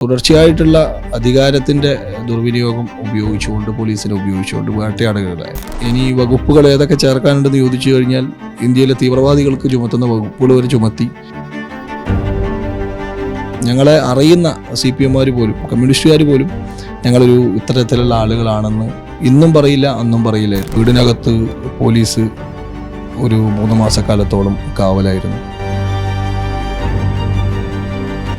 തുടർച്ചയായിട്ടുള്ള അധികാരത്തിന്റെ ദുർവിനിയോഗം ഉപയോഗിച്ചുകൊണ്ട് പോലീസിനെ ഉപയോഗിച്ചുകൊണ്ട് വേട്ടയാടുകയുണ്ടായി ഇനി വകുപ്പുകൾ ഏതൊക്കെ ചേർക്കാനുണ്ടെന്ന് ചോദിച്ചു കഴിഞ്ഞാൽ ഇന്ത്യയിലെ തീവ്രവാദികൾക്ക് ചുമത്തുന്ന വകുപ്പുകൾ വരെ ചുമത്തി. ഞങ്ങളെ അറിയുന്ന സി പി എമ്മാർ പോലും കമ്മ്യൂണിസ്റ്റുകാർ പോലും ഞങ്ങളൊരു ഇത്തരത്തിലുള്ള ആളുകളാണെന്ന് ഇന്നും പറയില്ല അന്നും പറയില്ല. വീടിനകത്ത് പോലീസ് ഒരു മൂന്ന് മാസക്കാലത്തോളം കാവലായിരുന്നു.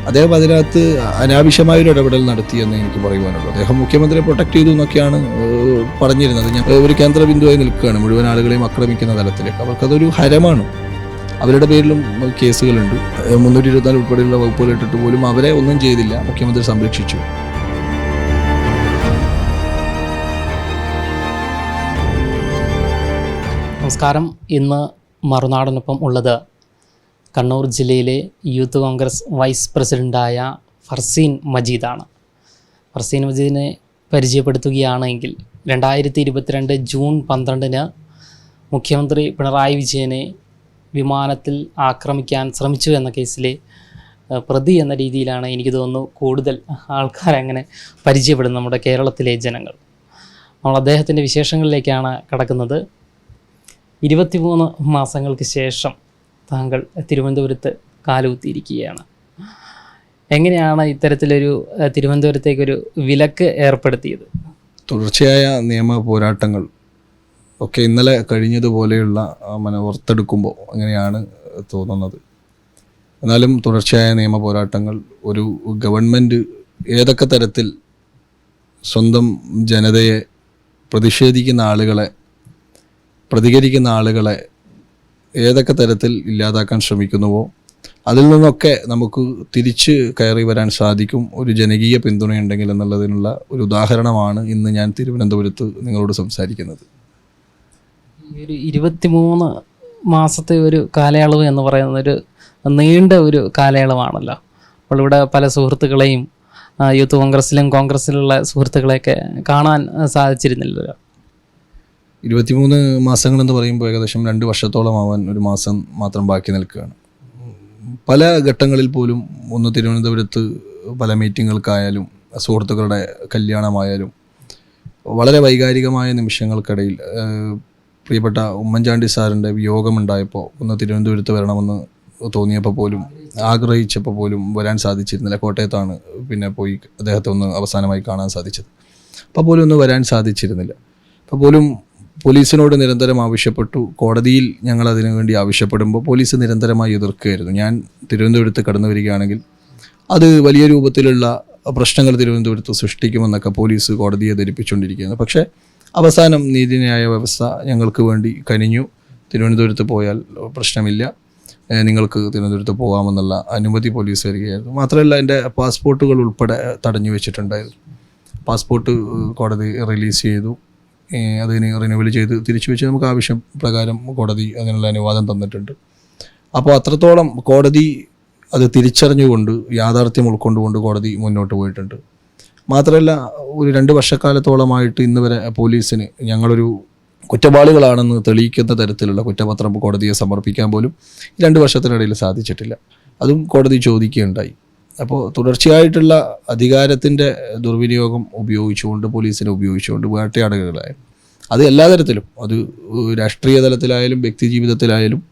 അദ്ദേഹം അതിനകത്ത് അനാവശ്യമായൊരു ഇടപെടൽ നടത്തിയെന്ന് എനിക്ക് പറയുവാനുള്ളൂ. അദ്ദേഹം മുഖ്യമന്ത്രിയെ പ്രൊട്ടക്ട് ചെയ്തു എന്നൊക്കെയാണ് പറഞ്ഞിരുന്നത്. ഞാൻ ഒരു കേന്ദ്ര ബിന്ദുവായി നിൽക്കുകയാണ് മുഴുവൻ ആളുകളെയും ആക്രമിക്കുന്ന തലത്തിലേക്ക് അവർക്കതൊരു ഹരമാണ്. അവരുടെ പേരിലും കേസുകളുണ്ട്. മുന്നൂറ്റി ഇരുപത്തിനാല് ഉൾപ്പെടെയുള്ള വകുപ്പുകൾ ഇട്ടിട്ട് പോലും അവരെ ഒന്നും ചെയ്തില്ല. മുഖ്യമന്ത്രി സംരക്ഷിച്ചു. നമസ്കാരം. ഇന്ന് മറുനാടനൊപ്പം ഉള്ളത് കണ്ണൂർ ജില്ലയിലെ യൂത്ത് കോൺഗ്രസ് വൈസ് പ്രസിഡന്റായ ഫർസീൻ മജീദാണ്. ഫർസീൻ മജീദിനെ പരിചയപ്പെടുത്തുകയാണെങ്കിൽ രണ്ടായിരത്തി ഇരുപത്തിരണ്ട് ജൂൺ പന്ത്രണ്ടിന് മുഖ്യമന്ത്രി പിണറായി വിജയനെ വിമാനത്തിൽ ആക്രമിക്കാൻ ശ്രമിച്ചു എന്ന കേസിലെ പ്രതി എന്ന രീതിയിലാണ് എനിക്ക് തോന്നുന്നു കൂടുതൽ ആൾക്കാരങ്ങനെ പരിചയപ്പെടുന്നത് നമ്മുടെ കേരളത്തിലെ ജനങ്ങൾ. നമ്മൾ അദ്ദേഹത്തിന്റെ വിശേഷങ്ങളിലേക്കാണ് കടക്കുന്നത്. ഇരുപത്തിമൂന്ന് മാസങ്ങൾക്ക് ശേഷം താങ്കൾ തിരുവനന്തപുരത്ത് കാലുകുത്തിയിരിക്കുകയാണ്. എങ്ങനെയാണ് ഇത്തരത്തിലൊരു തിരുവനന്തപുരത്തേക്കൊരു വിലക്ക് ഏർപ്പെടുത്തിയത്? തുടർച്ചയായ നിയമ പോരാട്ടങ്ങൾ ഒക്കെ ഇന്നലെ കഴിഞ്ഞതുപോലെയുള്ള മന ഓർത്തെടുക്കുമ്പോൾ അങ്ങനെയാണ് തോന്നുന്നത്. എന്നാലും തുടർച്ചയായ നിയമ പോരാട്ടങ്ങൾ ഒരു ഗവൺമെന്റ് ഏതൊക്കെ തരത്തിൽ സ്വന്തം ജനതയെ പ്രതിഷേധിക്കുന്ന ആളുകളെ പ്രതികരിക്കുന്ന ആളുകളെ ഏതൊക്കെ തരത്തിൽ ഇല്ലാതാക്കാൻ ശ്രമിക്കുന്നുവോ അതിൽ നിന്നൊക്കെ നമുക്ക് തിരിച്ച് കയറി വരാൻ സാധിക്കും ഒരു ജനകീയ പിന്തുണയുണ്ടെങ്കിൽ എന്നുള്ളതിനുള്ള ഒരു ഉദാഹരണമാണ് ഇന്ന് ഞാൻ തിരുവനന്തപുരത്ത് നിങ്ങളോട് സംസാരിക്കുന്നത്. ഒരു ഇരുപത്തിമൂന്ന് മാസത്തെ ഒരു കാലയളവ് എന്ന് പറയുന്ന ഒരു നീണ്ട ഒരു കാലയളവാണല്ലോ. അപ്പോൾ ഇവിടെ പല സുഹൃത്തുക്കളെയും യൂത്ത് കോൺഗ്രസിലും കോൺഗ്രസിലുള്ള സുഹൃത്തുക്കളെയൊക്കെ കാണാൻ സാധിച്ചിരുന്നില്ലല്ലോ. ഇരുപത്തിമൂന്ന് മാസങ്ങളെന്ന് പറയുമ്പോൾ ഏകദേശം രണ്ട് വർഷത്തോളം ആവാൻ ഒരു മാസം മാത്രം ബാക്കി നിൽക്കുകയാണ്. പല ഘട്ടങ്ങളിൽ പോലും ഒന്ന് തിരുവനന്തപുരത്ത് പല മീറ്റിങ്ങുകൾക്കായാലും സുഹൃത്തുക്കളുടെ കല്യാണമായാലും വളരെ വൈകാരികമായ നിമിഷങ്ങൾക്കിടയിൽ പ്രിയപ്പെട്ട ഉമ്മൻചാണ്ടി സാറിന്റെ വിയോഗമുണ്ടായപ്പോൾ ഒന്ന് തിരുവനന്തപുരത്ത് വരണമെന്ന് തോന്നിയപ്പോൾ പോലും ആഗ്രഹിച്ചപ്പോൾ പോലും വരാൻ സാധിച്ചിരുന്നില്ല. കോട്ടയത്താണ് പിന്നെ പോയി അദ്ദേഹത്തെ ഒന്ന് അവസാനമായി കാണാൻ സാധിച്ചത്. അപ്പോൾ പോലും ഒന്ന് വരാൻ സാധിച്ചിരുന്നില്ല. അപ്പോൾ പോലും പോലീസിനോട് നിരന്തരം ആവശ്യപ്പെട്ടു. കോടതിയിൽ ഞങ്ങൾ അതിനു വേണ്ടി ആവശ്യപ്പെടുമ്പോൾ പോലീസ് നിരന്തരമായി എതിർക്കുകയായിരുന്നു. ഞാൻ തിരുവനന്തപുരത്ത് കടന്നു വരികയാണെങ്കിൽ അത് വലിയ രൂപത്തിലുള്ള പ്രശ്നങ്ങൾ തിരുവനന്തപുരത്ത് സൃഷ്ടിക്കുമെന്നൊക്കെ പോലീസ് കോടതിയെ ധരിപ്പിച്ചുകൊണ്ടിരിക്കുകയാണ് പക്ഷേ അവസാനം നീതിന്യായ വ്യവസ്ഥ ഞങ്ങൾക്ക് വേണ്ടി കനിഞ്ഞു. തിരുവനന്തപുരത്ത് പോയാൽ പ്രശ്നമില്ല. നിങ്ങൾക്ക് തിരുവനന്തപുരത്ത് പോകാമെന്നുള്ള അനുമതി പോലീസ് വരികയായിരുന്നു മാത്രമല്ല എന്റെ പാസ്പോർട്ടുകൾ ഉൾപ്പെടെ തടഞ്ഞു വെച്ചിട്ടുണ്ടായിരുന്നു. പാസ്പോർട്ട് കോടതി റിലീസ് ചെയ്തു. അതിന് റിന്യൂവൽ ചെയ്ത് തിരിച്ചു വെച്ച് നമുക്ക് ആവശ്യം പ്രകാരം കോടതി അതിനുള്ള അനുവാദം തന്നിട്ടുണ്ട്. അപ്പോൾ അത്രത്തോളം കോടതി അത് തിരിച്ചറിഞ്ഞുകൊണ്ട് യാഥാർത്ഥ്യം ഉൾക്കൊണ്ടുകൊണ്ട് കോടതി മുന്നോട്ട് പോയിട്ടുണ്ട്. മാത്രമല്ല ഒരു രണ്ട് വർഷക്കാലത്തോളമായിട്ട് ഇന്ന് വരെ പോലീസിന് ഞങ്ങളൊരു കുറ്റവാളികളാണെന്ന് തെളിയിക്കുന്ന തരത്തിലുള്ള കുറ്റപത്രം കോടതിയെ സമർപ്പിക്കാൻ പോലും രണ്ട് വർഷത്തിനിടയിൽ സാധിച്ചിട്ടില്ല. അതും കോടതി ചോദിക്കുകയുണ്ടായി. അപ്പോൾ തുടർച്ചയായിട്ടുള്ള അധികാരത്തിന്റെ ദുർവിനിയോഗം ഉപയോഗിച്ചുകൊണ്ട് പോലീസിനെ ഉപയോഗിച്ചുകൊണ്ട് വേട്ടയാടുകകളായി. അത് എല്ലാ തരത്തിലും. അത് രാഷ്ട്രീയ തലത്തിലായാലും വ്യക്തി ജീവിതത്തിലായാലും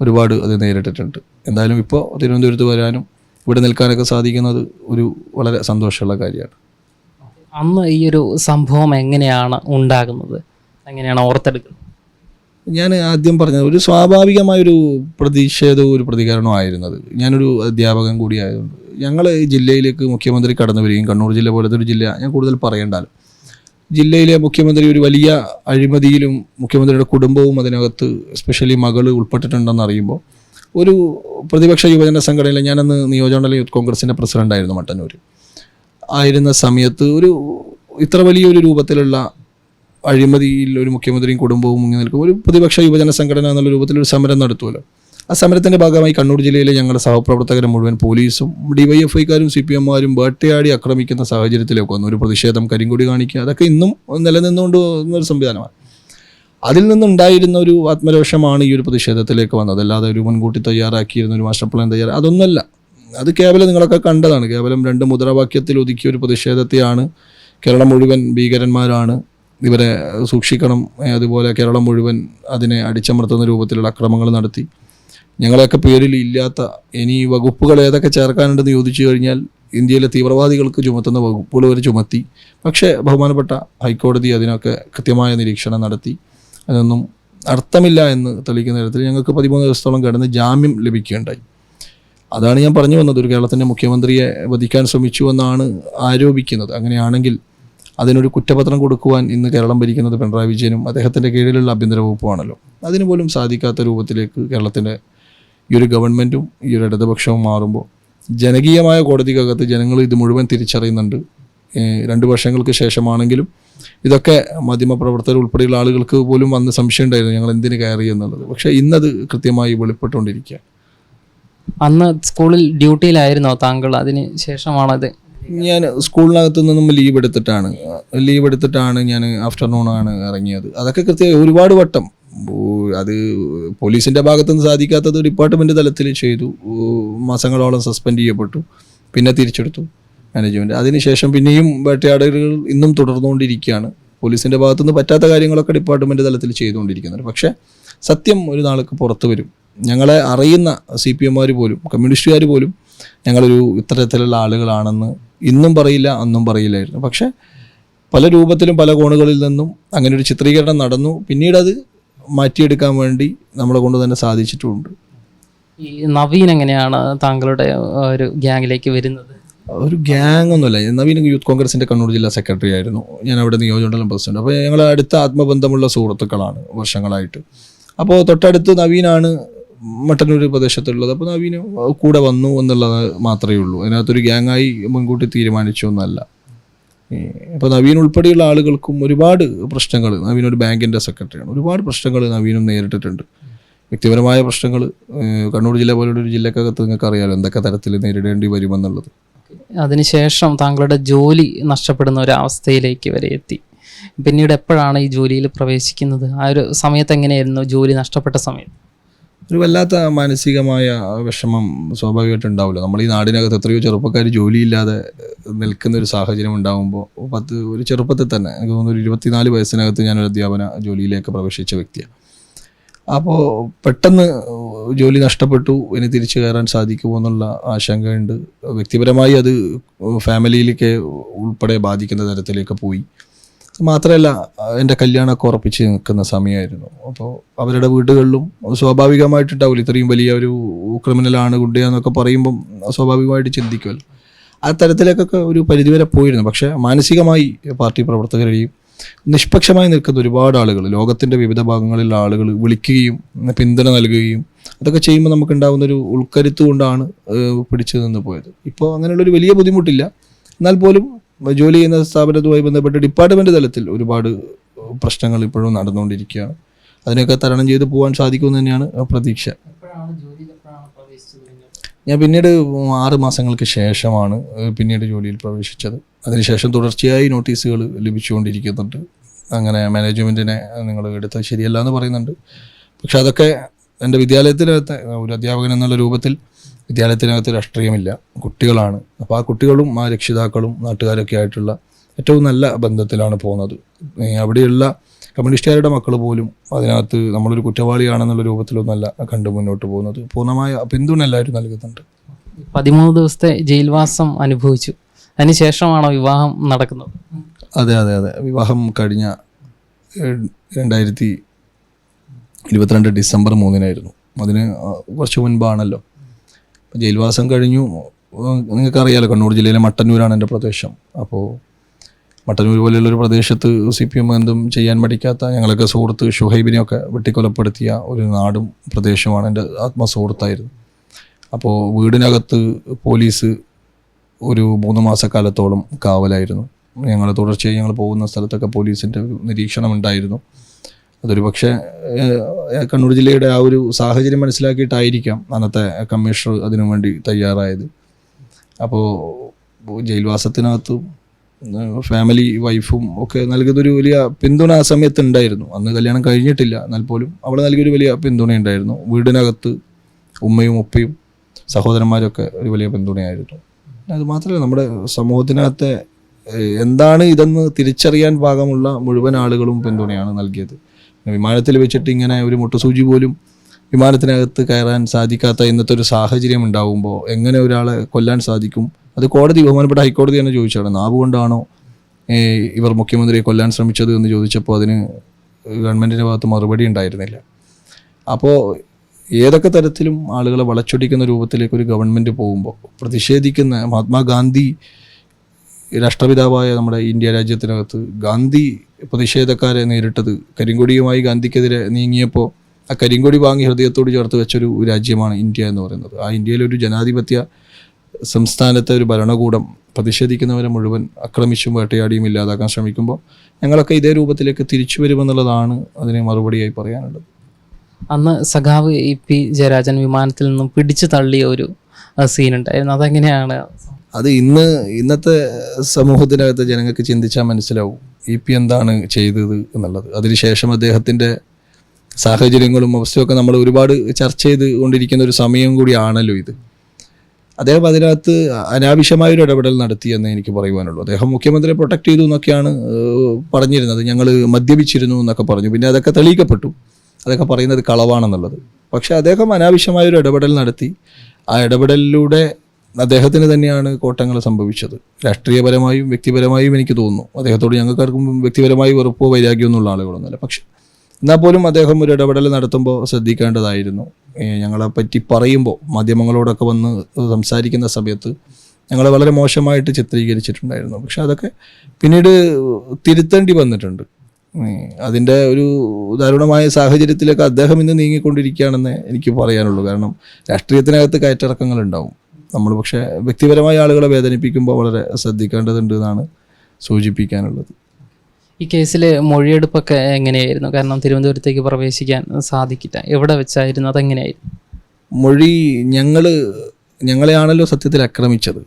ഒരുപാട് അത് നേരിട്ടിട്ടുണ്ട്. എന്തായാലും ഇപ്പോൾ തിരുവനന്തപുരത്ത് വരാനും ഇവിടെ നിൽക്കാനൊക്കെ സാധിക്കുന്നത് ഒരു വളരെ സന്തോഷമുള്ള കാര്യമാണ്. അന്ന് ഈ ഒരു സംഭവം എങ്ങനെയാണ് ഉണ്ടാകുന്നത്? എങ്ങനെയാണ് ഓർത്തെടുക്കുന്നത്? ഞാൻ ആദ്യം പറഞ്ഞത് ഒരു സ്വാഭാവികമായൊരു പ്രതിഷേധവും ഒരു പ്രതികരണവും ആയിരുന്നത്. ഞാനൊരു അധ്യാപകൻ കൂടിയായതുകൊണ്ട്. ഞങ്ങൾ ജില്ലയിലേക്ക് മുഖ്യമന്ത്രി കടന്നു വരികയും കണ്ണൂർ ജില്ല പോലത്തെ ഒരു ജില്ല ഞാൻ കൂടുതൽ പറയണ്ടല്ലോ ജില്ലയിലെ മുഖ്യമന്ത്രി ഒരു വലിയ അഴിമതിയിലും മുഖ്യമന്ത്രിയുടെ കുടുംബവും അതിനകത്ത് എസ്പെഷ്യലി മകൾ ഉൾപ്പെട്ടിട്ടുണ്ടെന്ന് അറിയുമ്പോൾ ഒരു പ്രതിപക്ഷ യുവജന സംഘടനയിൽ ഞാനന്ന് നിയോജകമണ്ഡല യൂത്ത് കോൺഗ്രസിന്റെ പ്രസിഡന്റായിരുന്നു മട്ടന്നൂർ ആയിരുന്ന സമയത്ത് ഒരു ഇത്ര വലിയൊരു രൂപത്തിലുള്ള അഴിമതിയിൽ ഒരു മുഖ്യമന്ത്രിയും കുടുംബവും മുങ്ങി നിൽക്കും. ഒരു പ്രതിപക്ഷ യുവജന സംഘടന എന്നുള്ള രൂപത്തിൽ ഒരു സമരം നടത്തുമല്ലോ. ആ സമരത്തിന്റെ ഭാഗമായി കണ്ണൂർ ജില്ലയിലെ ഞങ്ങളുടെ സഹപ്രവർത്തകരെ മുഴുവൻ പോലീസും ഡിവൈഎഫ്ഐക്കാരും സി പി എമ്മാരും വേട്ടയാടി ആക്രമിക്കുന്ന സാഹചര്യത്തിലേക്ക് വന്നു. ഒരു പ്രതിഷേധം കരിങ്കൊടി കാണിക്കുക അതൊക്കെ ഇന്നും നിലനിന്നുകൊണ്ട് ഒരു സംവിധാനമാണ്. അതിൽ നിന്നുണ്ടായിരുന്ന ഒരു ആത്മരോഷമാണ് ഈ ഒരു പ്രതിഷേധത്തിലേക്ക് വന്നത്. അല്ലാതെ ഒരു മുൻകൂട്ടി തയ്യാറാക്കിയിരുന്ന ഒരു മാസ്റ്റർ പ്ലാൻ തയ്യാറാ അതൊന്നല്ല. അത് കേവലം നിങ്ങളൊക്കെ കണ്ടതാണ്. കേവലം രണ്ട് മുദ്രാവാക്യത്തിൽ ഒതുക്കിയ ഒരു പ്രതിഷേധത്തെയാണ് കേരളം മുഴുവൻ ഭീകരന്മാരാണ് ഇവരെ സൂക്ഷിക്കണം. അതുപോലെ കേരളം മുഴുവൻ അതിനെ അടിച്ചമർത്തുന്ന രൂപത്തിലുള്ള അക്രമങ്ങൾ നടത്തി. ഞങ്ങളെയൊക്കെ പേരിൽ ഇല്ലാത്ത ഇനി വകുപ്പുകൾ ഏതൊക്കെ ചേർക്കാനുണ്ടെന്ന് ചോദിച്ചു കഴിഞ്ഞാൽ ഇന്ത്യയിലെ തീവ്രവാദികൾക്ക് ചുമത്തുന്ന വകുപ്പുകൾ വരെ ചുമത്തി. പക്ഷേ ബഹുമാനപ്പെട്ട ഹൈക്കോടതി അതിനൊക്കെ കൃത്യമായ നിരീക്ഷണം നടത്തി. അതൊന്നും അർത്ഥമില്ല എന്ന് തെളിയിക്കുന്ന തരത്തിൽ ഞങ്ങൾക്ക് പതിമൂന്ന് ദിവസത്തോളം കിടന്ന് ജാമ്യം ലഭിക്കുകയുണ്ടായി. അതാണ് ഞാൻ പറഞ്ഞു വന്നത്. ഒരു കേരളത്തിന്റെ മുഖ്യമന്ത്രിയെ വധിക്കാൻ ശ്രമിച്ചു എന്നാണ് ആരോപിക്കുന്നത്. അങ്ങനെയാണെങ്കിൽ അതിനൊരു കുറ്റപത്രം കൊടുക്കുവാൻ ഇന്ന് കേരളം ഭരിക്കുന്നത് പിണറായി വിജയനും അദ്ദേഹത്തിന്റെ കീഴിലുള്ള ആഭ്യന്തര വകുപ്പുമാണല്ലോ അതിന് പോലും സാധിക്കാത്ത രൂപത്തിലേക്ക് കേരളത്തിന്റെ ഈ ഒരു ഗവൺമെന്റും ഈ ഒരു ഇടതുപക്ഷവും മാറുമ്പോൾ ജനകീയമായ കോടതിക്കകത്ത് ജനങ്ങൾ ഇത് മുഴുവൻ തിരിച്ചറിയുന്നുണ്ട്. രണ്ട് വർഷങ്ങൾക്ക് ശേഷമാണെങ്കിലും ഇതൊക്കെ മാധ്യമപ്രവർത്തകർ ഉൾപ്പെടെയുള്ള ആളുകൾക്ക് പോലും വന്ന് സംശയം ഉണ്ടായിരുന്നു ഞങ്ങൾ എന്തിന് കയറി എന്നുള്ളത്. പക്ഷേ ഇന്നത് കൃത്യമായി വെളിപ്പെട്ടുകൊണ്ടിരിക്കുക അന്ന് സ്കൂളിൽ ഡ്യൂട്ടിയിലായിരുന്നോ താങ്കൾ? അതിന് ശേഷമാണോ ഇത് ഞാൻ സ്കൂളിനകത്തു നിന്നും ലീവ് എടുത്തിട്ടാണ്. ലീവ് എടുത്തിട്ടാണ് ഞാൻ ആഫ്റ്റർനൂൺ ആണ് ഇറങ്ങിയത്. അതൊക്കെ കൃത്യമായി ഒരുപാട് വട്ടം. അത് പോലീസിന്റെ ഭാഗത്തുനിന്ന് സാധിക്കാത്തത് ഡിപ്പാർട്ട്മെന്റ് തലത്തിൽ ചെയ്തു. മാസങ്ങളോളം സസ്പെൻഡ് ചെയ്യപ്പെട്ടു. പിന്നെ തിരിച്ചെടുത്തു മാനേജ്മെന്റ് അതിനുശേഷം പിന്നെയും വേട്ടയാടലുകൾ ഇന്നും തുടർന്നുകൊണ്ടിരിക്കുകയാണ്. പോലീസിന്റെ ഭാഗത്തുനിന്ന് പറ്റാത്ത കാര്യങ്ങളൊക്കെ ഡിപ്പാർട്ട്മെന്റ് തലത്തിൽ ചെയ്തുകൊണ്ടിരിക്കുന്നുണ്ട്. പക്ഷേ സത്യം ഒരു നാൾക്ക് പുറത്തു വരും. ഞങ്ങളെ അറിയുന്ന സി പി എമ്മാർ പോലും കമ്മ്യൂണിസ്റ്റുകാർ പോലും ഞങ്ങളൊരു ഇത്തരത്തിലുള്ള ആളുകളാണെന്ന് ഇന്നും പറയില്ല അന്നും പറയില്ലായിരുന്നു. പക്ഷേ പല രൂപത്തിലും പല കോണുകളിൽ നിന്നും അങ്ങനെ ഒരു ചിത്രീകരണം നടന്നു. പിന്നീട് അത് മാറ്റിയെടുക്കാൻ വേണ്ടി നമ്മളെ കൊണ്ട് തന്നെ സാധിച്ചിട്ടുമുണ്ട് ഈ നവീൻ എങ്ങനെയാണ് താങ്കളുടെ ഒരു ഗ്യാങ്ങിലേക്ക് വരുന്നത്? ഒരു ഗ്യാങ് ഒന്നുമില്ല. നവീൻ യൂത്ത് കോൺഗ്രസിന്റെ കണ്ണൂർ ജില്ലാ സെക്രട്ടറി ആയിരുന്നു. ഞാൻ അവിടെ നിയോജകമണ്ഡലം പ്രസിഡന്റ്. അപ്പോൾ ഞങ്ങൾ അടുത്ത ആത്മബന്ധമുള്ള സുഹൃത്തുക്കളാണ് വർഷങ്ങളായിട്ട്. അപ്പോൾ തൊട്ടടുത്ത് നവീനാണ് മട്ടന്നൂർ പ്രദേശത്തുള്ളത്. അപ്പോൾ നവീന് കൂടെ വന്നു എന്നുള്ളത് മാത്രമേ ഉള്ളൂ. അതിനകത്തൊരു ഗ്യാങ്ങായി മുൻകൂട്ടി തീരുമാനിച്ചു എന്നല്ല. അപ്പോൾ നവീൻ ഉൾപ്പെടെയുള്ള ആളുകൾക്കും ഒരുപാട് പ്രശ്നങ്ങൾ നവീൻ ഒരു ബാങ്കിന്റെ സെക്രട്ടറിയാണ്. ഒരുപാട് പ്രശ്നങ്ങൾ നവീനും നേരിട്ടിട്ടുണ്ട്. വ്യക്തിപരമായ പ്രശ്നങ്ങൾ കണ്ണൂർ ജില്ല പോലുള്ള ഒരു ജില്ലക്കകത്ത് നിങ്ങൾക്ക് അറിയാമല്ലോ എന്തൊക്കെ തരത്തിൽ നേരിടേണ്ടി വരുമെന്നുള്ളത്. അതിനുശേഷം താങ്കളുടെ ജോലി നഷ്ടപ്പെടുന്ന ഒരു അവസ്ഥയിലേക്ക് വരെ എത്തി. പിന്നീട് എപ്പോഴാണ് ഈ ജോലിയിൽ പ്രവേശിക്കുന്നത്? ആ ഒരു സമയത്ത് എങ്ങനെയായിരുന്നു? ജോലി നഷ്ടപ്പെട്ട സമയത്ത് ഒരു വല്ലാത്ത മാനസികമായ വിഷമം സ്വാഭാവികമായിട്ട് ഉണ്ടാവില്ല നമ്മൾ ഈ നാടിനകത്ത് എത്രയോ ചെറുപ്പക്കാർ ജോലിയില്ലാതെ നിൽക്കുന്ന ഒരു സാഹചര്യം ഉണ്ടാകുമ്പോൾ പത്ത് ഒരു ചെറുപ്പത്തിൽ തന്നെ എനിക്ക് തോന്നുന്നു ഒരു ഇരുപത്തിനാല് വയസ്സിനകത്ത് ഞാനൊരു അധ്യാപന ജോലിയിലേക്ക് പ്രവേശിച്ച വ്യക്തിയാണ്. അപ്പോൾ പെട്ടെന്ന് ജോലി നഷ്ടപ്പെട്ടു ഇനി തിരിച്ചു കയറാൻ സാധിക്കുമോ എന്നുള്ള ആശങ്കയുണ്ട്. വ്യക്തിപരമായി അത് ഫാമിലിയിലേക്ക് ഉൾപ്പെടെ ബാധിക്കുന്ന തരത്തിലേക്ക് പോയി. മാത്രമല്ല എന്റെ കല്യാണമൊക്കെ ഉറപ്പിച്ച് നിൽക്കുന്ന സമയമായിരുന്നു. അപ്പോൾ അവരുടെ വീടുകളിലും സ്വാഭാവികമായിട്ടുണ്ടാവില്ല ഇത്രയും വലിയ ഒരു ക്രിമിനലാണ് ഗുണ്ടയെന്നൊക്കെ പറയുമ്പം സ്വാഭാവികമായിട്ട് ചിന്തിക്കുമല്ലോ. ആ തരത്തിലേക്കൊക്കെ ഒരു പരിധിവരെ പോയിരുന്നു. പക്ഷേ മാനസികമായി പാർട്ടി പ്രവർത്തകരെയും നിഷ്പക്ഷമായി നിൽക്കുന്ന ഒരുപാട് ആളുകൾ ലോകത്തിന്റെ വിവിധ ഭാഗങ്ങളിലുള്ള ആളുകൾ വിളിക്കുകയും പിന്തുണ നൽകുകയും അതൊക്കെ ചെയ്യുമ്പോൾ നമുക്ക് ഉണ്ടാകുന്ന ഒരു ഉൾക്കരുത്ത് കൊണ്ടാണ് ഏഹ്, പിടിച്ചു നിന്ന് പോയത്. ഇപ്പോൾ അങ്ങനെയുള്ളൊരു വലിയ ബുദ്ധിമുട്ടില്ല. എന്നാൽ പോലും ജോലി ചെയ്യുന്ന സ്ഥാപനത്തുമായി ബന്ധപ്പെട്ട് ഡിപ്പാർട്ട്മെന്റ് തലത്തിൽ ഒരുപാട് പ്രശ്നങ്ങൾ ഇപ്പോഴും നടന്നുകൊണ്ടിരിക്കുകയാണ്. അതിനൊക്കെ തരണം ചെയ്ത് പോകാൻ സാധിക്കുമെന്ന് തന്നെയാണ് പ്രതീക്ഷ. ഞാൻ പിന്നീട് ആറ് മാസങ്ങൾക്ക് ശേഷമാണ് പിന്നീട് ജോലിയിൽ പ്രവേശിച്ചത്. അതിനുശേഷം തുടർച്ചയായി നോട്ടീസുകൾ ലഭിച്ചുകൊണ്ടിരിക്കുന്നുണ്ട്. അങ്ങനെ മാനേജ്മെന്റിനെ നിങ്ങൾ എടുത്തത് ശരിയല്ല എന്ന് പറയുന്നുണ്ട്. പക്ഷെ അതൊക്കെ എന്റെ വിദ്യാലയത്തിനകത്ത് ഒരു അധ്യാപകൻ എന്നുള്ള രൂപത്തിൽ വിദ്യാലയത്തിനകത്ത് രാഷ്ട്രീയമില്ല. കുട്ടികളാണ്. അപ്പോൾ ആ കുട്ടികളും ആ രക്ഷിതാക്കളും നാട്ടുകാരൊക്കെ ആയിട്ടുള്ള ഏറ്റവും നല്ല ബന്ധത്തിലാണ് പോകുന്നത്. അവിടെയുള്ള കമ്മ്യൂണിസ്റ്റുകാരുടെ മക്കൾ പോലും അതിനകത്ത് നമ്മളൊരു കുറ്റവാളിയാണെന്നുള്ള രൂപത്തിലൊന്നല്ല കണ്ടു മുന്നോട്ട് പോകുന്നത്. പൂർണമായ പിന്തുണ എല്ലാവരും നൽകുന്നുണ്ട്. പതിമൂന്ന് ദിവസത്തെ ജയിൽവാസം അനുഭവിച്ചു. അതിനുശേഷമാണോ വിവാഹം നടക്കുന്നത്? അതെ അതെ അതെ. വിവാഹം കഴിഞ്ഞ രണ്ടായിരത്തി ഇരുപത്തിരണ്ട് ഡിസംബർ മൂന്നിനായിരുന്നു. അതിന് കുറച്ച് മുൻപാണല്ലോ. ജയിൽവാസം കഴിഞ്ഞു. നിങ്ങൾക്ക് നിങ്ങൾക്കറിയാലോ കണ്ണൂർ ജില്ലയിലെ മട്ടന്നൂരാണ് എന്റെ പ്രദേശം. അപ്പോൾ മട്ടന്നൂർ പോലെയുള്ളൊരു പ്രദേശത്ത് സി പി എം എന്തും ചെയ്യാൻ പഠിക്കാത്ത ഞങ്ങളൊക്കെ സുഹൃത്ത് ഷുഹൈബിനെയൊക്കെ വെട്ടിക്കൊലപ്പെടുത്തിയ ഒരു നാടും പ്രദേശമാണ് എന്റെ ആത്മസുഹൃത്തായിരുന്നു. അപ്പോൾ വീടിനകത്ത് പോലീസ് ഒരു മൂന്ന് മാസക്കാലത്തോളം കാവലായിരുന്നു. ഞങ്ങൾ തുടർച്ചയായി ഞങ്ങൾ പോകുന്ന സ്ഥലത്തൊക്കെ പോലീസിന്റെ നിരീക്ഷണം ഉണ്ടായിരുന്നു അതൊരു പക്ഷേ കണ്ണൂർ ജില്ലയുടെ ആ ഒരു സാഹചര്യം മനസ്സിലാക്കിയിട്ടായിരിക്കാം അന്നത്തെ കമ്മീഷണർ അതിനു വേണ്ടി തയ്യാറായത്. അപ്പോൾ ജയിൽവാസത്തിനകത്തും ഫാമിലി വൈഫും ഒക്കെ നൽകുന്നൊരു വലിയ പിന്തുണ ആ സമയത്ത് ഉണ്ടായിരുന്നു. അന്ന് കല്യാണം കഴിഞ്ഞിട്ടില്ല. എന്നാൽ പോലും അവൾ നൽകിയൊരു വലിയ പിന്തുണ ഉണ്ടായിരുന്നു. വീടിനകത്ത് ഉമ്മയും ഉപ്പയും സഹോദരന്മാരൊക്കെ ഒരു വലിയ പിന്തുണയായിരുന്നു. അത് മാത്രമല്ല നമ്മുടെ സമൂഹത്തിനകത്തെ എന്താണ് ഇതെന്ന് തിരിച്ചറിയാൻ ഭാഗമുള്ള മുഴുവൻ ആളുകളും പിന്തുണയാണ് നൽകിയത്. വിമാനത്തിൽ വെച്ചിട്ട് ഇങ്ങനെ ഒരു മുട്ടസൂചി പോലും വിമാനത്തിനകത്ത് കയറാൻ സാധിക്കാത്ത ഇന്നത്തെ ഒരു സാഹചര്യം ഉണ്ടാവുമ്പോൾ എങ്ങനെ ഒരാളെ കൊല്ലാൻ സാധിക്കും? അത് കോടതി ബഹുമാനപ്പെട്ട ഹൈക്കോടതി തന്നെ ചോദിച്ചാണ് നാവ് കൊണ്ടാണോ ഇവർ മുഖ്യമന്ത്രിയെ കൊല്ലാൻ ശ്രമിച്ചത് എന്ന് ചോദിച്ചപ്പോൾ അതിന് ഗവൺമെന്റിന്റെ ഭാഗത്ത് മറുപടി ഉണ്ടായിരുന്നില്ല. അപ്പോൾ ഏതൊക്കെ തരത്തിലും ആളുകളെ വളച്ചൊടിക്കുന്ന രൂപത്തിലേക്ക് ഒരു ഗവൺമെന്റ് പോകുമ്പോൾ പ്രതിഷേധിക്കുന്ന മഹാത്മാഗാന്ധി രാഷ്ട്രപിതാവായ നമ്മുടെ ഇന്ത്യ രാജ്യത്തിനകത്ത് ഗാന്ധി പ്രതിഷേധക്കാരെ നേരിട്ടത് കരിങ്കൊടിയുമായി ഗാന്ധിക്കെതിരെ നീങ്ങിയപ്പോൾ ആ കരിങ്കൊടി വാങ്ങി ഹൃദയത്തോട് ചേർത്ത് വെച്ചൊരു രാജ്യമാണ് ഇന്ത്യ എന്ന് പറയുന്നത്. ആ ഇന്ത്യയിലൊരു ജനാധിപത്യ സംസ്ഥാനത്തെ ഒരു ഭരണകൂടം പ്രതിഷേധിക്കുന്നവരെ മുഴുവൻ ആക്രമിച്ചും വേട്ടയാടിയും ഇല്ലാതാക്കാൻ ശ്രമിക്കുമ്പോൾ ഞങ്ങളൊക്കെ ഇതേ രൂപത്തിലേക്ക് തിരിച്ചു വരുമെന്നുള്ളതാണ് അതിന് മറുപടിയായി പറയാനുള്ളത്. അന്ന് സഖാവ് ഇ പി ജയരാജൻ വിമാനത്തിൽ നിന്നും പിടിച്ചു തള്ളിയ ഒരു സീൻ ഉണ്ടായിരുന്നു. അതെങ്ങനെയാണ് അത് ഇന്ന് ഇന്നത്തെ സമൂഹത്തിനകത്ത് ജനങ്ങൾക്ക് ചിന്തിച്ചാൽ മനസ്സിലാവും ഇ പി എന്താണ് ചെയ്തത് എന്നുള്ളത്. അതിനുശേഷം അദ്ദേഹത്തിന്റെ സാഹചര്യങ്ങളും അവസ്ഥയൊക്കെ നമ്മൾ ഒരുപാട് ചർച്ച ചെയ്ത് കൊണ്ടിരിക്കുന്ന ഒരു സമയം കൂടിയാണല്ലോ ഇത്. അദ്ദേഹം അതിനകത്ത് അനാവശ്യമായൊരു ഇടപെടൽ നടത്തിയെന്ന് എനിക്ക് പറയുവാനുള്ളൂ. അദ്ദേഹം മുഖ്യമന്ത്രിയെ പ്രൊട്ടക്ട് ചെയ്തു എന്നൊക്കെയാണ് പറഞ്ഞിരുന്നത്. ഞങ്ങൾ മദ്യപിച്ചിരുന്നു എന്നൊക്കെ പറഞ്ഞു. പിന്നെ അതൊക്കെ തെളിയിക്കപ്പെട്ടു. അതൊക്കെ പറയുന്നത് കളവാണെന്നുള്ളത്. പക്ഷേ അദ്ദേഹം അനാവശ്യമായൊരു ഇടപെടൽ നടത്തി. ആ ഇടപെടലിലൂടെ അദ്ദേഹത്തിന് തന്നെയാണ് കോട്ടങ്ങൾ സംഭവിച്ചത്. രാഷ്ട്രീയപരമായും വ്യക്തിപരമായും എനിക്ക് തോന്നുന്നു. അദ്ദേഹത്തോട് ഞങ്ങൾക്കാർക്കും വ്യക്തിപരമായി വെറുപ്പോ വൈരാഗ്യമോ എന്നുള്ള ആളുകളൊന്നുമല്ല. പക്ഷെ എന്നാൽ പോലും അദ്ദേഹം ഒരു ഇടപെടൽ നടത്തുമ്പോൾ ശ്രദ്ധിക്കേണ്ടതായിരുന്നു. ഞങ്ങളെ പറ്റി പറയുമ്പോൾ മാധ്യമങ്ങളോടൊക്കെ വന്ന് സംസാരിക്കുന്ന സമയത്ത് ഞങ്ങളെ വളരെ മോശമായിട്ട് ചിത്രീകരിച്ചിട്ടുണ്ടായിരുന്നു. പക്ഷെ അതൊക്കെ പിന്നീട് തിരുത്തേണ്ടി വന്നിട്ടുണ്ട്. അതിന്റെ ഒരു ദാരുണമായ സാഹചര്യത്തിലൊക്കെ അദ്ദേഹം ഇന്ന് നീങ്ങിക്കൊണ്ടിരിക്കുകയാണെന്ന് എനിക്ക് പറയാനുള്ളൂ. കാരണം രാഷ്ട്രീയത്തിനകത്ത് കയറ്റിറക്കങ്ങൾ ഉണ്ടാവും നമ്മൾ പക്ഷേ വ്യക്തിപരമായ ആളുകളെ വേദനിപ്പിക്കുമ്പോൾ വളരെ ശ്രദ്ധിക്കേണ്ടതുണ്ട് എന്നാണ് സൂചിപ്പിക്കാനുള്ളത്. ഈ കേസിൽ മൊഴിയെടുപ്പൊക്കെ എങ്ങനെയായിരുന്നു? കാരണം തിരുവനന്തപുരത്തേക്ക് പ്രവേശിക്കാൻ സാധിക്കില്ല. എവിടെ വെച്ചായിരുന്നു? അതെങ്ങനെയായിരുന്നു? മൊഴി ഞങ്ങൾ ഞങ്ങളെയാണല്ലോ സത്യത്തിൽ ആക്രമിച്ചത്.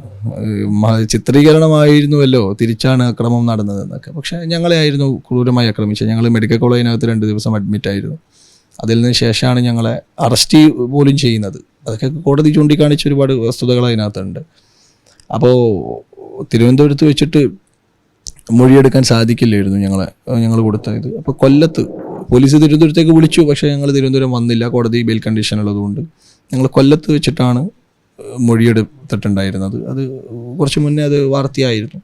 ചിത്രീകരണമായിരുന്നുവല്ലോ തിരിച്ചാണ് അക്രമം നടന്നതെന്നൊക്കെ. പക്ഷേ ഞങ്ങളെ ആയിരുന്നു ക്രൂരമായി ആക്രമിച്ചത്. ഞങ്ങൾ മെഡിക്കൽ കോളേജിനകത്ത് രണ്ട് ദിവസം അഡ്മിറ്റ് ആയിരുന്നു അതിൽ നിന്ന് ശേഷമാണ് ഞങ്ങളെ അറസ്റ്റ് പോലും ചെയ്യുന്നത്. അതൊക്കെ കോടതി ചൂണ്ടിക്കാണിച്ച ഒരുപാട് വസ്തുതകൾ അതിനകത്തുണ്ട്. അപ്പോൾ തിരുവനന്തപുരത്ത് വെച്ചിട്ട് മൊഴിയെടുക്കാൻ സാധിക്കില്ലായിരുന്നു ഞങ്ങളെ ഞങ്ങൾ കൊടുത്ത ഇത്. അപ്പോൾ കൊല്ലത്ത് പോലീസ് തിരുവനന്തപുരത്തേക്ക് വിളിച്ചു പക്ഷേ ഞങ്ങൾ തിരുവനന്തപുരം വന്നില്ല. കോടതി ബെയിൽ കണ്ടീഷൻ ഉള്ളതുകൊണ്ട് ഞങ്ങൾ കൊല്ലത്ത് വെച്ചിട്ടാണ് മൊഴിയെടുത്തിട്ടുണ്ടായിരുന്നത്. അത് കുറച്ച് മുന്നേ അത് വാർത്തയായിരുന്നു.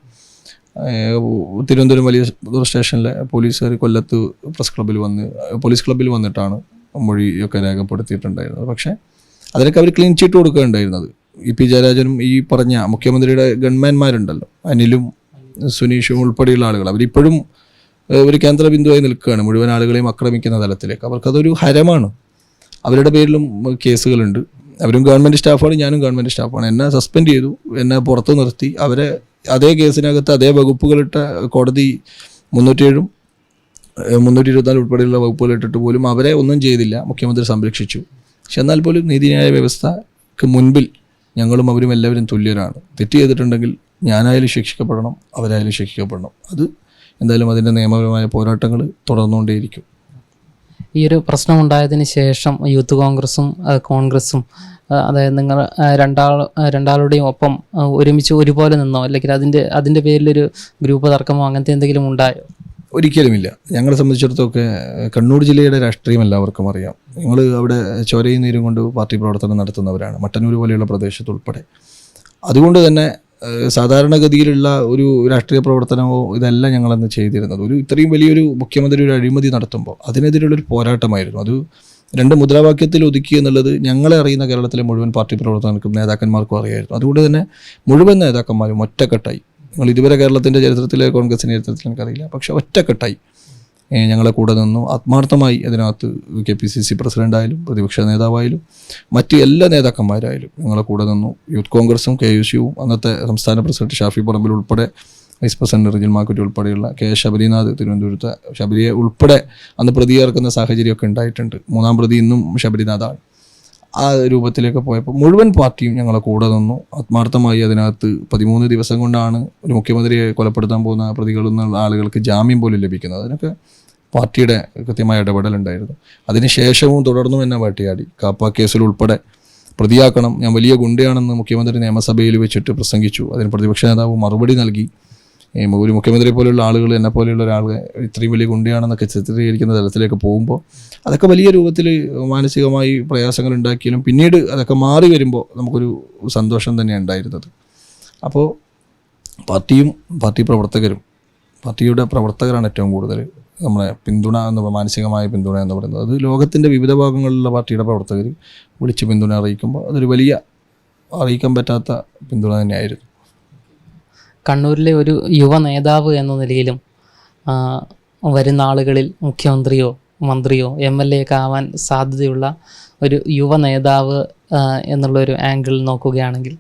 തിരുവനന്തപുരം വലിയ സ്റ്റേഷനിലെ പോലീസുകാർ കൊല്ലത്ത് പ്രസ് ക്ലബ്ബിൽ വന്ന് പോലീസ് ക്ലബ്ബിൽ വന്നിട്ടാണ് മൊഴിയൊക്കെ രേഖപ്പെടുത്തിയിട്ടുണ്ടായിരുന്നത്. പക്ഷേ അതിനൊക്കെ അവർ ക്ലീൻ ചീറ്റ് കൊടുക്കുകയുണ്ടായിരുന്നത്. ഇ പി ജയരാജനും ഈ പറഞ്ഞ മുഖ്യമന്ത്രിയുടെ ഗൺമാൻമാരുണ്ടല്ലോ അനിലും സുനീഷും ഉൾപ്പെടെയുള്ള ആളുകൾ അവരിപ്പോഴും ഒരു കേന്ദ്ര ബിന്ദുവായി നിൽക്കുകയാണ്. മുഴുവൻ ആളുകളെയും ആക്രമിക്കുന്ന തലത്തിലേക്ക്. അവർക്കതൊരു ഹരമാണ്. അവരുടെ പേരിലും കേസുകളുണ്ട്. അവരും ഗവൺമെന്റ് സ്റ്റാഫാണ് ഞാനും ഗവൺമെന്റ് സ്റ്റാഫാണ്. എന്നെ സസ്പെൻഡ് ചെയ്തു എന്നെ പുറത്തു നിർത്തി. അവരെ അതേ കേസിനകത്ത് അതേ വകുപ്പുകളിട്ട കോടതി മുന്നൂറ്റിയേഴും ഏഹ് മുന്നൂറ്റി ഇരുപത്തിനാല് ഉൾപ്പെടെയുള്ള വകുപ്പുകൾ ഇട്ടിട്ട് പോലും അവരെ ഒന്നും ചെയ്തില്ല. മുഖ്യമന്ത്രി സംരക്ഷിച്ചു. പക്ഷെ എന്നാൽ പോലും നീതിന്യായ വ്യവസ്ഥക്ക് മുൻപിൽ ഞങ്ങളും അവരും എല്ലാവരും തുല്യരാണ്. തെറ്റ് ചെയ്തിട്ടുണ്ടെങ്കിൽ ഞാനായാലും ശിക്ഷിക്കപ്പെടണം അവരായാലും ശിക്ഷിക്കപ്പെടണം. അത് എന്തായാലും അതിന്റെ നിയമപരമായ പോരാട്ടങ്ങൾ തുടർന്നുകൊണ്ടേയിരിക്കും. ഈ ഒരു പ്രശ്നം ഉണ്ടായതിന് ശേഷം യൂത്ത് കോൺഗ്രസും കോൺഗ്രസും അതായത് നിങ്ങൾ രണ്ടാൾ രണ്ടാളുടെയും ഒപ്പം ഒരുമിച്ച് ഒരുപോലെ നിന്നോ? അല്ലെങ്കിൽ അതിന്റെ അതിന്റെ പേരിലൊരു ഗ്രൂപ്പ് തർക്കമോ അങ്ങനത്തെ എന്തെങ്കിലും ഉണ്ടായോ? ഒരിക്കലുമില്ല. ഞങ്ങളെ സംബന്ധിച്ചിടത്തൊക്കെ കണ്ണൂർ ജില്ലയുടെ രാഷ്ട്രീയം എല്ലാവർക്കും അറിയാം. ഞങ്ങൾ അവിടെ ചോരയും നീരും കൊണ്ട് പാർട്ടി പ്രവർത്തനം നടത്തുന്നവരാണ് മട്ടന്നൂർ പോലെയുള്ള പ്രദേശത്ത് ഉൾപ്പെടെ. അതുകൊണ്ട് തന്നെ സാധാരണഗതിയിലുള്ള ഒരു രാഷ്ട്രീയ പ്രവർത്തനമോ ഇതല്ല ഞങ്ങളന്ന് ചെയ്തിരുന്നത്. ഒരു ഇത്രയും വലിയൊരു മുഖ്യമന്ത്രി ഒരു അഴിമതി നടത്തുമ്പോൾ അതിനെതിരെയുള്ളൊരു പോരാട്ടമായിരുന്നു. അത് രണ്ട് മുദ്രാവാക്യത്തിൽ ഒതുക്കി എന്നുള്ളത് ഞങ്ങളെ അറിയുന്ന കേരളത്തിലെ മുഴുവൻ പാർട്ടി പ്രവർത്തകർക്കും നേതാക്കന്മാർക്കും അറിയായിരുന്നു. അതുകൊണ്ട് തന്നെ മുഴുവൻ നേതാക്കന്മാരും ഒറ്റക്കെട്ടായി. നിങ്ങൾ ഇതുവരെ കേരളത്തിന്റെ ചരിത്രത്തിലെ കോൺഗ്രസിന്റെ ചരിത്രത്തിൽ എനിക്കറിയില്ല. പക്ഷെ ഒറ്റക്കെട്ടായി. ഞങ്ങളെ കൂടെ നിന്നു. ആത്മാർത്ഥമായി അതിനകത്ത് കെ പി സി സി പ്രസിഡന്റായാലും പ്രതിപക്ഷ നേതാവായാലും മറ്റ് എല്ലാ നേതാക്കന്മാരായാലും ഞങ്ങളെ കൂടെ നിന്നു. യൂത്ത് കോൺഗ്രസും കെ യു സിയും അന്നത്തെ സംസ്ഥാന പ്രസിഡന്റ് ഷാഫി പറമ്പിൽ ഉൾപ്പെടെ വൈസ് പ്രസിഡന്റ് റിജിൽ മാക്കുറ്റി ഉൾപ്പെടെയുള്ള കെ ശബരിനാഥ് തിരുവനന്തപുരത്ത് ശബരിയെ ഉൾപ്പെടെ അന്ന് പ്രതിയേർക്കുന്ന സാഹചര്യമൊക്കെ ഉണ്ടായിട്ടുണ്ട്. മൂന്നാം പ്രതി ഇന്നും ശബരിനാഥാണ്. ആ രൂപത്തിലേക്ക് പോയപ്പോൾ മുഴുവൻ പാർട്ടിയും ഞങ്ങളെ കൂടെ നിന്നു. ആത്മാർത്ഥമായി അതിനകത്ത് പതിമൂന്ന് ദിവസം കൊണ്ടാണ് ഒരു മുഖ്യമന്ത്രിയെ കൊലപ്പെടുത്താൻ പോകുന്ന പ്രതികളിൽ നിന്നുള്ള ആളുകൾക്ക് ജാമ്യം പോലും ലഭിക്കുന്നത്. അതിനൊക്കെ പാർട്ടിയുടെ കൃത്യമായ ഇടപെടലുണ്ടായിരുന്നു അതിനുശേഷവും തുടർന്നും എന്നെ വേട്ടയാടി കാപ്പ കേസിൽ ഉൾപ്പെടെ പ്രതിയാക്കണം. ഞാൻ വലിയ ഗുണ്ടയാണെന്ന് മുഖ്യമന്ത്രി നിയമസഭയിൽ വെച്ചിട്ട് പ്രസംഗിച്ചു. അതിന് പ്രതിപക്ഷ നേതാവ് മറുപടി നൽകി. ഈ ഒരു മുഖ്യമന്ത്രി പോലെയുള്ള ആളുകൾ എന്നെ പോലെയുള്ള ഒരാൾ ഇത്രയും വലിയ ഗുണ്ടയാണെന്നൊക്കെ ചിത്രീകരിക്കുന്ന തലത്തിലേക്ക് പോകുമ്പോൾ അതൊക്കെ വലിയ രൂപത്തിൽ മാനസികമായി പ്രയാസങ്ങൾ ഉണ്ടാക്കിയാലും പിന്നീട് അതൊക്കെ മാറി വരുമ്പോൾ നമുക്കൊരു സന്തോഷം തന്നെയാണ് ഉണ്ടായിരുന്നത്. അപ്പോൾ പാർട്ടിയും പാർട്ടി പ്രവർത്തകരും പാർട്ടിയുടെ പ്രവർത്തകരാണ് ഏറ്റവും കൂടുതൽ നമ്മളെ പിന്തുണ എന്ന് മാനസികമായ പിന്തുണ എന്ന് പറയുന്നത്. അത് ലോകത്തിന്റെ വിവിധ ഭാഗങ്ങളിലുള്ള പാർട്ടിയുടെ പ്രവർത്തകർ വിളിച്ച് പിന്തുണ അറിയിക്കുമ്പോൾ അതൊരു വലിയ അറിയിക്കാൻ പറ്റാത്ത പിന്തുണ തന്നെയായിരുന്നു. കണ്ണൂരിലെ ഒരു യുവ നേതാവ് എന്ന നിലയിലും വരുന്ന ആളുകളിൽ മുഖ്യമന്ത്രിയോ മന്ത്രിയോ എം എൽ എ ഒക്കെ ആവാൻ സാധ്യതയുള്ള ഒരു യുവ നേതാവ് എന്നുള്ളൊരു ആംഗിൾ നോക്കുകയാണെങ്കിൽ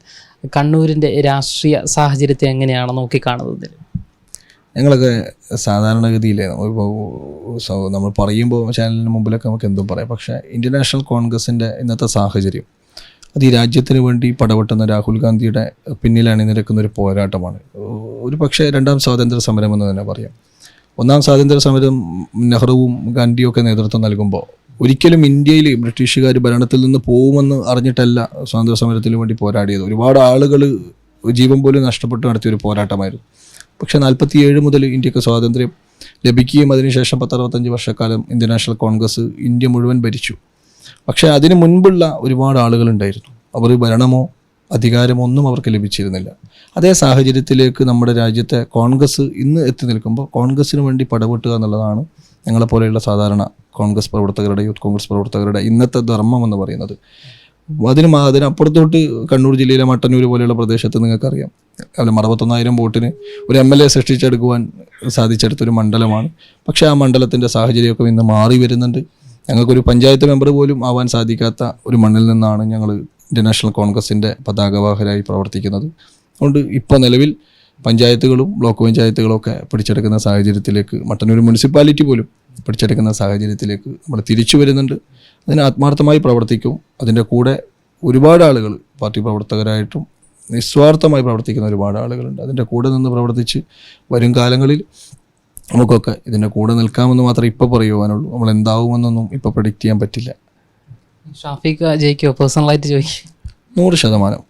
കണ്ണൂരിന്റെ രാഷ്ട്രീയ സാഹചര്യത്തെ എങ്ങനെയാണ് നോക്കിക്കാണുന്നത്? ഞങ്ങളൊക്കെ സാധാരണഗതിയിൽ നമ്മൾ പറയുമ്പോൾ ചാനലിന് മുമ്പിലൊക്കെ നമുക്ക് എന്തും പറയാം. പക്ഷേ ഇന്റർനാഷണൽ നാഷണൽ കോൺഗ്രസിന്റെ ഇന്നത്തെ സാഹചര്യം അത് ഈ രാജ്യത്തിന് വേണ്ടി പടവെട്ടുന്ന രാഹുൽ ഗാന്ധിയുടെ പിന്നിൽ അണിനിരക്കുന്ന ഒരു പോരാട്ടമാണ്. ഒരു പക്ഷേ രണ്ടാം സ്വാതന്ത്ര്യ സമരം എന്ന് തന്നെ പറയാം. ഒന്നാം സ്വാതന്ത്ര്യ സമരം നെഹ്റുവും ഗാന്ധിയും ഒക്കെ നേതൃത്വം നൽകുമ്പോൾ ഒരിക്കലും ഇന്ത്യയിൽ ബ്രിട്ടീഷുകാർ ഭരണത്തിൽ നിന്ന് പോകുമെന്ന് അറിഞ്ഞിട്ടല്ല സ്വാതന്ത്ര്യ സമരത്തിന് വേണ്ടി പോരാടിയത്. ഒരുപാട് ആളുകൾ ജീവൻ പോലും നഷ്ടപ്പെട്ട് നടത്തിയ ഒരു പോരാട്ടമായിരുന്നു. പക്ഷേ നാൽപ്പത്തിയേഴ് മുതൽ ഇന്ത്യയ്ക്ക് സ്വാതന്ത്ര്യം ലഭിക്കുകയും അതിനുശേഷം പത്തറുപത്തഞ്ച് വർഷക്കാലം ഇന്ത്യൻ നാഷണൽ കോൺഗ്രസ് ഇന്ത്യ മുഴുവൻ ഭരിച്ചു. പക്ഷേ അതിനു മുൻപുള്ള ഒരുപാട് ആളുകളുണ്ടായിരുന്നു. അവർ ഭരണമോ അധികാരമോ ഒന്നും അവർക്ക് ലഭിച്ചിരുന്നില്ല. അതേ സാഹചര്യത്തിലേക്ക് നമ്മുടെ രാജ്യത്തെ കോൺഗ്രസ് ഇന്ന് എത്തി നിൽക്കുമ്പോൾ കോൺഗ്രസ്സിന് വേണ്ടി പടപെട്ടുക എന്നുള്ളതാണ് ഞങ്ങളെപ്പോലെയുള്ള സാധാരണ കോൺഗ്രസ് പ്രവർത്തകരുടെ യൂത്ത് കോൺഗ്രസ് പ്രവർത്തകരുടെ ഇന്നത്തെ ധർമ്മം എന്ന് പറയുന്നത്. അതിന് അതിനപ്പുറത്തോട്ട് കണ്ണൂർ ജില്ലയിലെ മട്ടന്നൂർ പോലെയുള്ള പ്രദേശത്ത് നിങ്ങൾക്കറിയാം. അല്ല അറുപത്തൊന്നായിരം വോട്ടിന് ഒരു എം എൽ എ സൃഷ്ടിച്ചെടുക്കുവാൻ സാധിച്ചെടുത്തൊരു മണ്ഡലമാണ്. പക്ഷേ ആ മണ്ഡലത്തിന്റെ സാഹചര്യമൊക്കെ ഇന്ന് മാറി വരുന്നുണ്ട്. ഞങ്ങൾക്കൊരു പഞ്ചായത്ത് മെമ്പർ പോലും ആവാൻ സാധിക്കാത്ത ഒരു മണ്ണിൽ നിന്നാണ് ഞങ്ങൾ ഇന്ത്യൻ നാഷണൽ കോൺഗ്രസിന്റെ പതാകവാഹരായി പ്രവർത്തിക്കുന്നത്. അതുകൊണ്ട് ഇപ്പോൾ നിലവിൽ പഞ്ചായത്തുകളും ബ്ലോക്ക് പഞ്ചായത്തുകളൊക്കെ പിടിച്ചെടുക്കുന്ന സാഹചര്യത്തിലേക്ക് മട്ടന്നൂർ മുനിസിപ്പാലിറ്റി പോലും പിടിച്ചെടുക്കുന്ന സാഹചര്യത്തിലേക്ക് നമ്മൾ തിരിച്ചു വരുന്നുണ്ട്. അതിന് ആത്മാർത്ഥമായി പ്രവർത്തിക്കും. അതിന്റെ കൂടെ ഒരുപാട് ആളുകൾ പാർട്ടി പ്രവർത്തകരായിട്ടും നിസ്വാർത്ഥമായി പ്രവർത്തിക്കുന്ന ഒരുപാട് ആളുകളുണ്ട്. അതിന്റെ കൂടെ നിന്ന് പ്രവർത്തിച്ച് വരും കാലങ്ങളിൽ നമുക്കൊക്കെ ഇതിന്റെ കൂടെ നിൽക്കാമെന്ന് മാത്രമേ ഇപ്പോൾ പറയുവാനുള്ളൂ. നമ്മൾ എന്താവുമെന്നൊന്നും ഇപ്പോൾ പ്രഡിക്റ്റ് ചെയ്യാൻ പറ്റില്ല. ഷാഫിക്ക് ജയിക്കോ പേഴ്സണലായിട്ട് ചോദിക്കും നൂറ് ശതമാനം.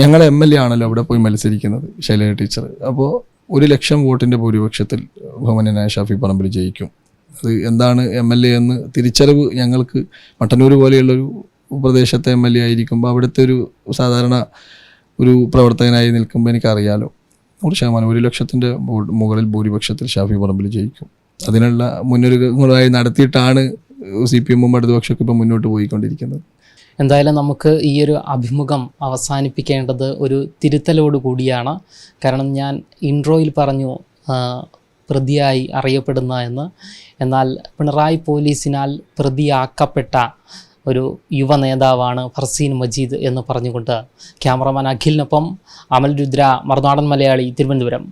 ഞങ്ങൾ എം എൽ എ ആണല്ലോ അവിടെ പോയി മത്സരിക്കുന്നത് ശൈലജ ടീച്ചർ അപ്പോൾ ഒരു ലക്ഷം വോട്ടിന്റെ ഭൂരിപക്ഷത്തിൽ ബഹുമാനനായ ഷാഫി പറമ്പിൽ ജയിക്കും. അത് എന്താണ് എം എൽ എ എന്ന് തിരിച്ചറിവ് ഞങ്ങൾക്ക് മട്ടന്നൂർ പോലെയുള്ളൊരു പ്രദേശത്തെ എം എൽ എ ആയിരിക്കുമ്പോൾ അവിടുത്തെ ഒരു സാധാരണ ഒരു പ്രവർത്തകനായി നിൽക്കുമ്പോൾ എനിക്കറിയാലോ. നൂറ് ശതമാനം ഒരു ലക്ഷത്തിന്റെ മുകളിൽ ഭൂരിപക്ഷത്തിൽ ഷാഫി പറമ്പിൽ ജയിക്കും. അതിനുള്ള മുന്നൊരുക്കങ്ങളായി നടത്തിയിട്ടാണ് സി പി എമ്മും ഇടതുപക്ഷമൊക്കെ ഇപ്പം മുന്നോട്ട് പോയിക്കൊണ്ടിരിക്കുന്നത്. എന്തായാലും നമുക്ക് ഈ ഒരു അഭിമുഖം അവസാനിപ്പിക്കേണ്ടത് ഒരു തിരുത്തലോട് കൂടിയാണ്. കാരണം ഞാൻ ഇൻട്രോയിൽ പറഞ്ഞു പ്രതിയായി അറിയപ്പെടുന്ന എന്ന്. എന്നാൽ പിണറായി പോലീസിനാൽ പ്രതിയാക്കപ്പെട്ട ഒരു യുവ നേതാവാണ് ഫർസീൻ മജീദ് എന്ന് പറഞ്ഞുകൊണ്ട് ക്യാമറമാൻ അഖിലിനൊപ്പം അമൽ രുദ്ര മറുനാടൻ മലയാളി തിരുവനന്തപുരം.